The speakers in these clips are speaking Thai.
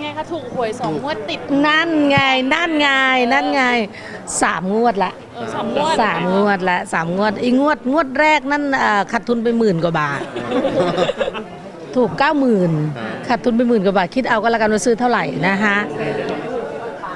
ไงคะถูกหวยสองงวดติดนั่นไง นั่นไง นั่นไงสามงวดละเออสามงวดสามงวดละสามงวดอีกงวดงวดแรกนั่นเอ่อขาดทุนไปหมื่นกว่าบาท ถูกเก้าหมื่นขาดทุนไปหมื่นกว่าบาท คิดเอาก็แล้วกันว่าซื้อเท่าไหร่นะคะ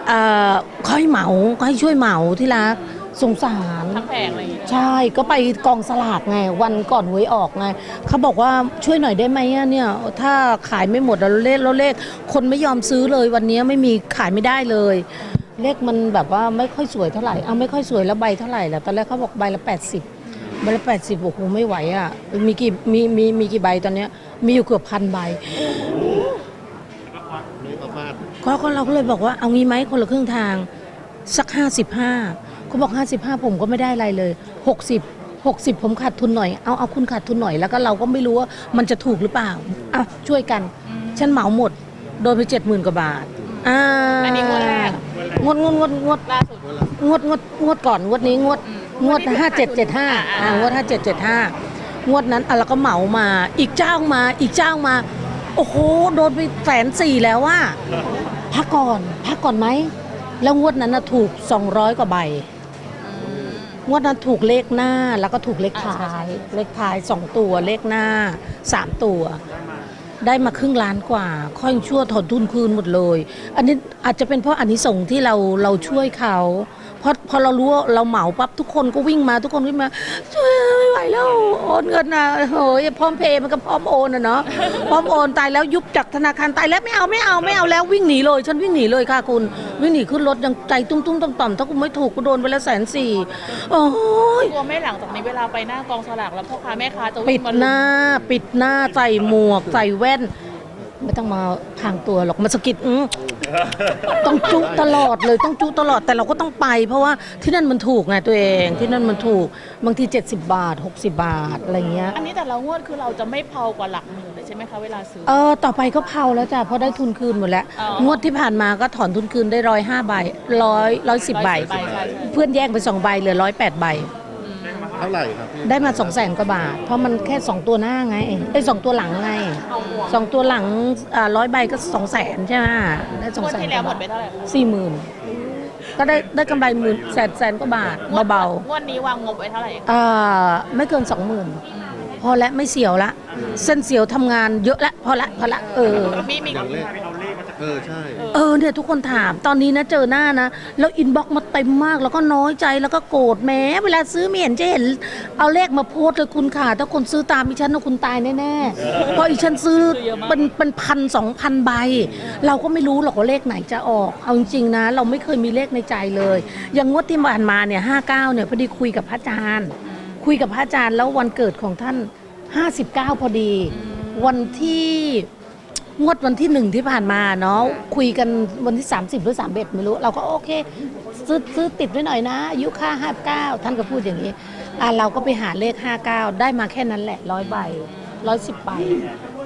เอ่อค่อยเหมาก็ให้ช่วยเหมาที่รัก สงสาร ทั้งแผงอะไรอย่างเงี้ยใช่ก็ไปกองสลากไง วันก่อนหวยออกไงเขาบอกว่าช่วยหน่อยได้ไหมอะเนี่ย ถ้าขายไม่หมดแล้วเลขแล้วเลข คนไม่ยอมซื้อเลยวันนี้ไม่มีขายไม่ได้เลย เลขมันแบบว่าไม่ค่อยสวยเท่าไหร่เอาไม่ค่อยสวยแล้วใบเท่าไหร่ล่ะตอนแรกเขาบอกใบละ 80ใบละ80โอ้โหไม่ไหวอะมีกี่มีมีมีกี่ใบตอนเนี้ยมีอยู่เกือบพันใบ นี่ก็พลาดก็ก็เราก็เลยบอกว่าเอางี้ไหมคนละครึ่งทางสักห้าสิบห้า เขาบอกห้าสิบห้าผมก็ไม่ได้อะไรเลยหกสิบหกสิบผมขาดทุนหน่อย เอาเอาคุณขาดทุนหน่อยแล้วก็เราก็ไม่รู้ว่ามันจะถูกหรือเปล่าอะช่วยกัน ฉันเหมาหมด โดนไปเจ็ดหมื่นกว่าบาทอ่าอันนี้งวดแรก งวดงวดงวดงวดล่าสุด งวดงวดงวดก่อน งวดนี้งวดอืมงวดงวดนี้ห้าเจ็ดเจ็ดห้าอ่าอ่างวดห้าเจ็ดเจ็ดห้างวดนั้นอะเราก็เหมามา อีกเจ้ามา อีกเจ้ามา โอ้โห โดนไปแสนสี่แล้วว่าพักก่อน พักก่อนไหม แล้วงวดนั้นนะถูก 200 กว่าใบ งวดนั้นถูกเลขหน้าแล้วก็ถูกเลขท้าย เลขท้ายสองตัวเลขหน้าสามตัว ได้มาครึ่งล้านกว่า ค่อยชั่วถอนทุนคืนหมดเลย อันนี้อาจจะเป็นเพราะอันนี้ส่งที่เราเราช่วยเขาพอพอเรารู้ว่าเราเหมาปั๊บทุกคนก็วิ่งมาทุกคนวิ่งมาช่วย ไม่ไหวแล้วโอนเงินนะโอ้ยพร้อมเพย์มันก็พร้อมโอนนะเนาะพร้อมโอนตายแล้วยุบจากธนาคารตายแล้วไม่เอาไม่เอาไม่เอาแล้ววิ่งหนีเลย ฉันวิ่งหนีเลยค่ะคุณ วิ่งหนีขึ้นรถยังใจตุ้มตุ้มต่อมต่อมถ้ากูไม่ถูกกูโดนไปแล้วแสนสี่โอ้ยกลัวไม่หลังจากนี้เวลาไปหน้ากองสลากแล้วพ่อค้าแม่ค้าจะปิวิ่ดงมาหน้าปิดหน้าใส่หมวกใส่แว่น ไม่ต้องมาทางตัวหรอกมาสะกิดอื้อ ต้องจุตลอดเลยต้องจุตลอดแต่เราก็ต้องไป เพราะว่าที่นั่นมันถูกไงตัวเองที่นั่นมันถูกบางที 70 บาท 60 บาทอะไรเงี้ยอันนี้แต่ละงวดคือเราจะไม่เพากว่าหลักหมื่นเลยใช่ไหมคะเวลาซื้อ เออต่อไปก็เผาแล้วจ้ะเพราะได้ทุนคืนหมดแล้ว อ๋องวดที่ผ่านมาก็ถอนทุนคืนได้ร้อยห้าใบร้อยร้อยสิบใบ 110ใบใช่ใช่ เพื่อนแย่งไปสองใบเหลือร้อยแปดใบ เท่าไหร่ครับพี่ได้มาสองแสนกว่าบาท เพราะมันแค่สองตัวหน้าไงไอ้ยสองตัวหลังไงสองตัวหลังร้อยใบก็สองแสนใช่ไหมได้สองงวดแสนที่แล้วหมดไปเท่าไหร่คะสี่หมื่นก็ได้ได้กำไรหมื่นแสนแสนกว่าบาทเบางวดนี้วางงบไว้เท่าไหร่ๆอ่าไม่เกินสองหมื่นพอแล้วไม่เสียวละ เส้นเสียวทำงานเยอะละพอละพอละเออมีมีอย่างเลขเออใช่ เออเนี่ยทุกคนถามตอนนี้นะเจอหน้านะ แล้วอินบ็อกมาเต็มมากแล้วก็น้อยใจแล้วก็โกรธแม้เวลาซื้อไม่เห็นจะเห็น เอาเลขมาโพสต์เลยคุณค่ะ ถ้าคนซื้อตามอีฉันนะคุณตายแน่ๆเพราะอีฉันซื้อเป็นเป็นพันสองพันใบ เราก็ไม่รู้หรอกว่าเลขไหนจะออก เอาจริงๆนะ เราไม่เคยมีเลขในใจเลย อย่างงวดที่ผ่านมาเนี่ยห้าเก้าเนี่ยพอดีคุยกับพระอาจารย์ คุยกับพระอาจารย์แล้ววันเกิดของท่าน 59 พอดี วันที่ งวดวันที่หนึ่งที่ผ่านมาเนาะคุยกันวันที่ 30 หรือ3เบ็ดไม่รู้ เราก็โอเค ซื้อซื้อติดไว้หน่อยนะอายุค่า 59 ท่านก็พูดอย่างนี้อะเราก็ไปหาเลข 59 ได้มาแค่นั้นแหละร้อยใบร้อยสิบใบ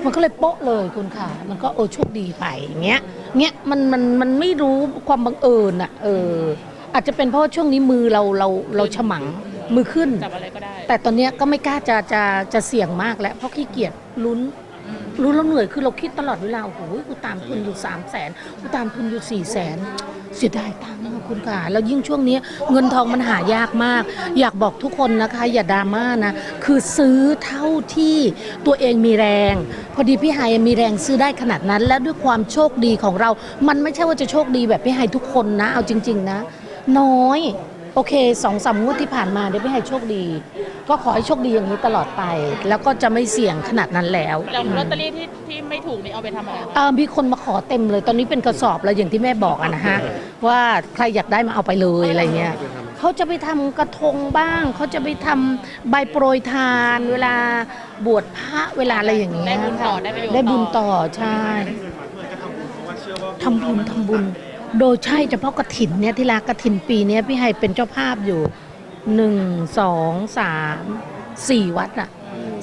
มันก็เลยโป๊ะเลยคุณค่ะ มันก็เออโชคดีไปอย่างเงี้ยเงี้ยมันมันมันไม่รู้ความบังเอิญอะเออ อาจจะเป็นเพราะว่าช่วงนี้มือเราเราเราฉมังมือขึ้น จับอะไรก็ได้ แต่ตอนเนี้ยก็ไม่กล้าจะจะจะเสี่ยงมากแล้วเพราะขี้เกียจลุ้น ลุ้แล้วเหนื่อยคือเราคิดตลอดเวลาโอ้โหกูตามทุนอยู่3 0 0แสนกูตามทุนอยู่4ี่แสนเสียดายตังค์อะคุณค่ะแล้วยิ่งช่วงนี้เงินทองมันหายากมาก อยากบอกทุกคนนะคะ อย่าดราม่านะ คือซื้อเท่าที่ตัวเองมีแรง พอดีพี่ไฮมีแรงซื้อได้ขนาดนั้น และด้วยความโชคดีของเรา มันไม่ใช่ว่าจะโชคดีแบบพี่ไฮทุกคนนะ เอาจริง ๆ นะ น้อย โอเคสองสามงวดที่ผ่านมาเดี๋ยวพี่ให้โชคดี ก็ขอให้โชคดีอย่างนี้ตลอดไป แล้วก็จะไม่เสี่ยงขนาดนั้นแล้วแล้วลอตเตอรี่ที่ที่ไม่ถูกนี่เอาไปทำอะไรคะเออมีคนมาขอเต็มเลย ตอนนี้เป็นกระสอบแล้วอย่างที่แม่บอกอะนะฮะว่าใครอยากได้มาเอาไปเลยอะไรเงี้ยเขาจะไปทำกระทงบ้าง เขาจะไปทำใบโปรยทาน เวลาบวชพระเวลาอะไรอย่างเงี้ยได้บุญต่อได้ประโยชน์ได้บุญต่อใช่ทำบุญทำบุญ โดยใช่เฉพาะกระถินเนี่ยที่รักกระถินปีเนี้ยพี่ไฮเป็นเจ้าภาพอยู่หนึ่งสองสามสี่วัดน่ะ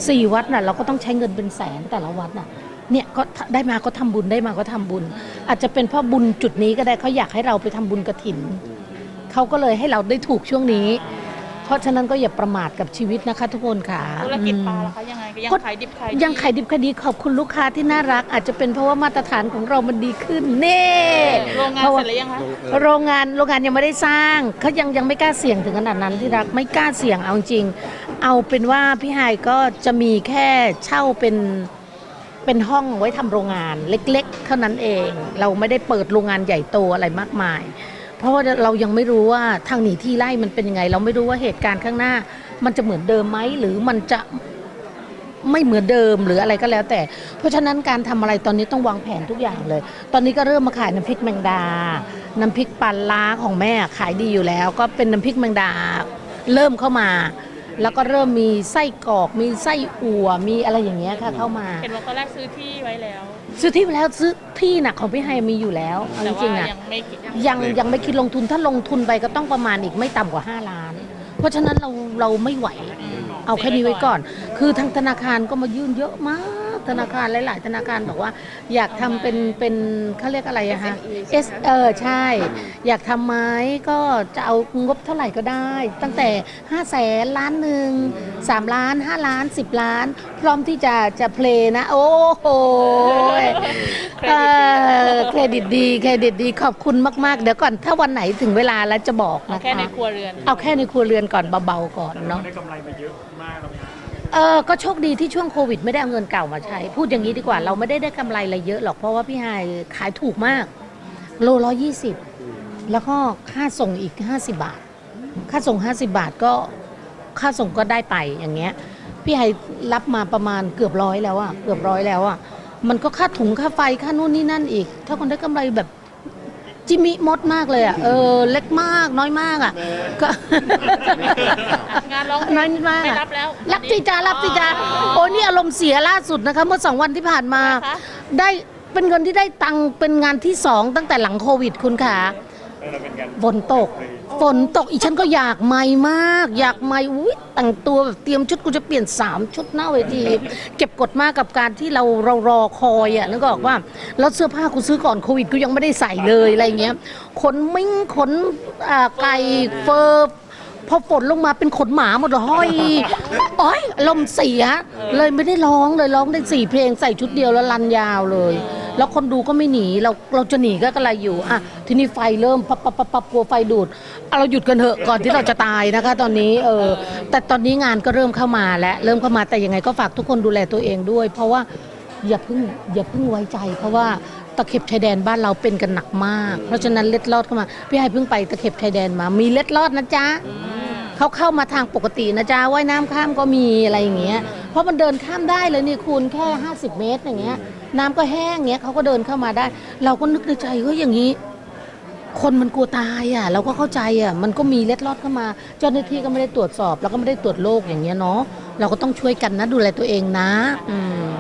สี่วัดน่ะเราก็ต้องใช้เงินเป็นแสนแต่ละวัดน่ะเนี่ยก็ได้มาก็ทำบุญได้มาก็ทำบุญ อาจจะเป็นเพราะบุญจุดนี้ก็ได้เขาอยากให้เราไปทำบุญกระถินเขาก็เลยให้เราได้ถูกช่วงนี้ เพราะฉะนั้นก็อย่าประมาทกับชีวิตนะคะ ทุกคนค่ะธุรกิจปลาอืมล่ะคะยังไงยังก็ขายดิบขายดียังขายดิบขายดีขอบคุณลูกค้าที่น่ารัก อาจจะเป็นเพราะว่ามาตรฐานของเรามันดีขึ้นเน่โรงงานพะเสว่ร็จแล้วยังคะลงเออโรงงานโรงงานยังไม่ได้สร้างเขายังยังไม่กล้าเสี่ยงถึงขนาดนั้นที่รักไม่กล้าเสี่ยงเอาจริง เอาเป็นว่าพี่ไฮายก็จะมีแค่เช่าเป็นเป็นห้องไว้ทำโรงงานเล็ก ๆ เท่านั้นเอง เราไม่ได้เปิดโรงงานใหญ่โตอะไรมากมาย เพราะว่าเรายังไม่รู้ว่าทางหนีที่ไล่มันเป็นยังไง เราไม่รู้ว่าเหตุการณ์ข้างหน้า มันจะเหมือนเดิมไหมหรือมันจะไม่เหมือนเดิมหรืออะไรก็แล้วแต่ เพราะฉะนั้นการทำอะไรตอนนี้ต้องวางแผนทุกอย่างเลย ตอนนี้ก็เริ่มมาขายน้ำพริกแมงดา น้ำพริกปลาล้าของแม่ขายดีอยู่แล้ว ก็เป็นน้ำพริกแมงดาเริ่มเข้ามา แล้วก็เริ่มมีไส้กรอกมีไส้อั่วมีอะไรอย่างเงี้ยค่ะเข้ามาเห็นว่าตอนแรกซื้อที่ไว้แล้ว ซื้อที่ไปแล้วซื้อที่น่ะของพี่ไฮมีอยู่แล้วเอาแต่จริว่างๆอะ ยังไม่คิดยังยังไม่คิดลงทุนถ้าลงทุนไปก็ต้องประมาณอีกไม่ต่ำกว่า 5 ล้าน เพราะฉะนั้นเราเราไม่ไหว เอาแค่นี้ไว้ก่อน คือทางธนาคารก็มายื่นเยอะมาก ธนาคารหลาย ๆ ธนาคารบอกว่า อยากทำเป็นเป็นเขาเรียกอะไรอะฮะ S เออใช่ อยากทำไหมก็จะเอางบเท่าไหร่ก็ได้ ตั้งแต่ 5 0 0แสนล้านหนึ่ง3ล้าน 5 ล้าน 10 ล้าน พร้อมที่จะจะเพลย์นะ โอ้โหเครดิตดีเออเครดิตดีเครดิตดีขอบคุณมาก ๆ เดี๋ยวก่อนถ้าวันไหนถึงเวลาแล้วจะบอกเอานะคะแค่ในครัวเรือน เอาแค่ในครัวเรือนก่อนเบาๆก่อนเนาะ ได้กำไรมาเยอะมากแล้วนะ เออก็โชคดีที่ช่วงโควิดไม่ได้เอาเงินเก่ามาใช้ พูดอย่างนี้ดีกว่าเราไม่ได้ได้กำไรอะไรเยอะหรอกเพราะว่าพี่ไฮายขายถูกมาก โลร้อยี่สิบแล้วก็ค่าส่งอีก50บาท ค่าส่ง50บาทก็ค่าส่งก็ได้ไปอย่างเงี้ย พี่ไฮรับมาประมาณเกือบร้อยแล้วอะเกือบร้อยแล้วอะมันก็ค่าถุงค่าไฟค่านู่นนี่นั่นอีก ถ้าคนได้กำไรแบบ จิมิมดมากเลยอะเออเล็กมากน้อยมากอะก็ งานร้องเพลงน้อยมากไม่อะรับแล้วรับสิจ้ารับสิจ้าโอ้นี่อารมณ์เสียล่าสุดนะคะเมื่อสองวันที่ผ่านมาคะ ได้เป็นเงินที่ได้ตังค์เป็นงานที่สองตั้งแต่หลังโควิดคุณค่ะเราเป็นกันฝนตก ฝนตกอีฉันก็อยากไม่มาก อยากไม่อุ้ยแต่งตัวแบบเตรียมชุดกูจะเปลี่ยน 3 ชุดหน้าเวทีเก็บกดมากกับการที่เราเรารอคอยอะนึกออกว่าแล้วเสื้อผ้ากูซื้อก่อนโควิดกูยังไม่ได้ใส่เลยอะไรเงี้ยขนมิ้งขนอ่าไก่เฟอร์พอฝนลงมาเป็นขนหมาหมดเลยห้อยโอ้ยลมณ์เสีย เลยไม่ได้ร้องเลยร้องได้สี่เพลงใส่ชุดเดียวแล้วรันยาวเลย แล้วคนดูก็ไม่หนีเราเราจะหนีก็กระไรอยู่อะทีนี้ไฟเริ่มปับปับปับปับกลัวไฟดูดเอาเราหยุดกันเถอะก่อนที่เราจะตายนะคะ ตอนนี้เออแต่ตอนนี้งานก็เริ่มเข้ามาแล้วเริ่มเข้ามาแต่ยังไงก็ฝากทุกคนดูแลตัวเองด้วย เพราะว่าอย่าเพิ่งอย่าเพิ่งไว้ใจ เพราะว่าตะเข็บชายแดนบ้านเราเป็นกันหนักมาก เพราะฉะนั้นเล็ดลอดเข้ามาพี่ไฮเพิ่งไปตะเข็บชายแดนมา มีเล็ดลอดนะจ๊ะเขาเข้ามาทางปกตินะจ๊ะว่ายน้ำข้ามก็มีอะไรอย่างเงี้ย เพราะมันเดินข้ามได้เลยนี่คุณแค่ 50 เมตรอย่างเงี้ย น้ำก็แห้งเงี้ยเขาก็เดินเข้ามาได้ เราก็นึกในใจเฮ้ยอย่างนี้ คนมันกลัวตายอะ เราก็เข้าใจอะมันก็มีเล็ดลอดเข้ามา เจ้าหน้าที่ก็ไม่ได้ตรวจสอบ แล้วก็ไม่ได้ตรวจโรคอย่างเงี้ยเนาะเราก็ต้องช่วยกันนะดูแลตัวเองนะ อืม